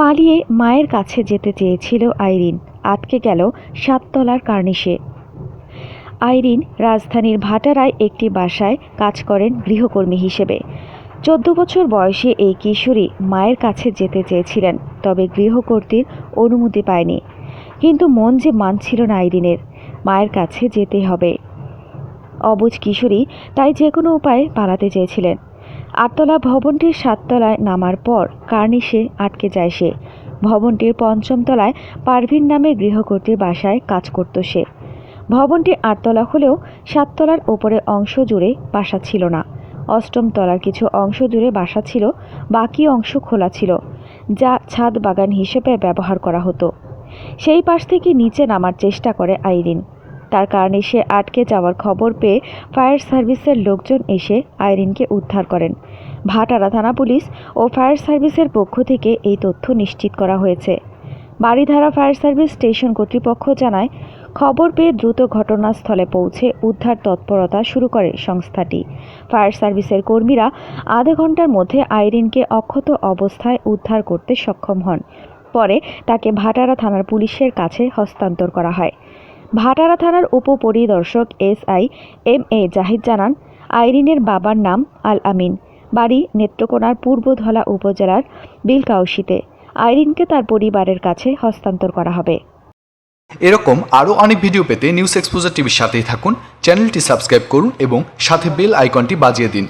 পালিয়ে মায়ের কাছে যেতে চেয়েছিল আইরিন। আটকে গেল সাততলার কার্নিশে। আইরিন রাজধানীর ভাটারায় একটি বাসায় কাজ করেন গৃহকর্মী হিসেবে। চোদ্দ বছর বয়সে এই কিশোরী মায়ের কাছে যেতে চেয়েছিলেন, তবে গৃহকর্ত্রীর অনুমতি পায়নি। কিন্তু মন যে মানছিল না আইরিনের, মায়ের কাছে যেতে হবে। অবুজ কিশোরী তাই যে কোনো উপায়ে পালাতে চেয়েছিলেন। আটতলা ভবনটির সাততলায় নামার পর কার্নিশে আটকে যায় সে। ভবনটির পঞ্চম তলায় পারভিন নামে গৃহকর্ত্রীর বাসায় কাজ করত সে। ভবনটি আটতলা হলেও সাততলার ওপরে অংশ জুড়ে বাসা ছিল না। অষ্টম তলার কিছু অংশ জুড়ে বাসা ছিল, বাকি অংশ খোলা ছিল, যা ছাদ বাগান হিসেবে ব্যবহার করা হতো। সেই পাশ থেকে নিচে নামার চেষ্টা করে আইরিন। তার কারণে সে আটকে যাওয়ার খবর পেয়ে ফায়ার সার্ভিসের লোকজন এসে আইরিনকে উদ্ধার করেন। ভাটারা থানা পুলিশ ও ফায়ার সার্ভিসের পক্ষ থেকে এই তথ্য নিশ্চিত করা হয়েছে। বাড়িধারা ফায়ার সার্ভিস স্টেশন কর্তৃপক্ষ জানায়, খবর পেয়ে দ্রুত ঘটনাস্থলে পৌঁছে উদ্ধার তৎপরতা শুরু করে সংস্থাটি। ফায়ার সার্ভিসের কর্মীরা আধা ঘণ্টার মধ্যে আইরিনকে অক্ষত অবস্থায় উদ্ধার করতে সক্ষম হন। পরে তাকে ভাটারা থানার পুলিশের কাছে হস্তান্তর করা হয়। ভাটারা থানার উপপরিদর্শক S I M A Zahid জানান, আইরিনের বাবার নাম আল আমিন। বাড়ি নেত্রকোনার পূর্বধলা উপজেলার বিলকাউসিতে। আইরিনকে তার পরিবারের কাছে হস্তান্তর করা হবে। এরকম আরও অনেক ভিডিও পেতে নিউজ এক্সপোজার টিভির সাথেই থাকুন, চ্যানেলটি সাবস্ক্রাইব করুন এবং সাথে বেল আইকনটি বাজিয়ে দিন।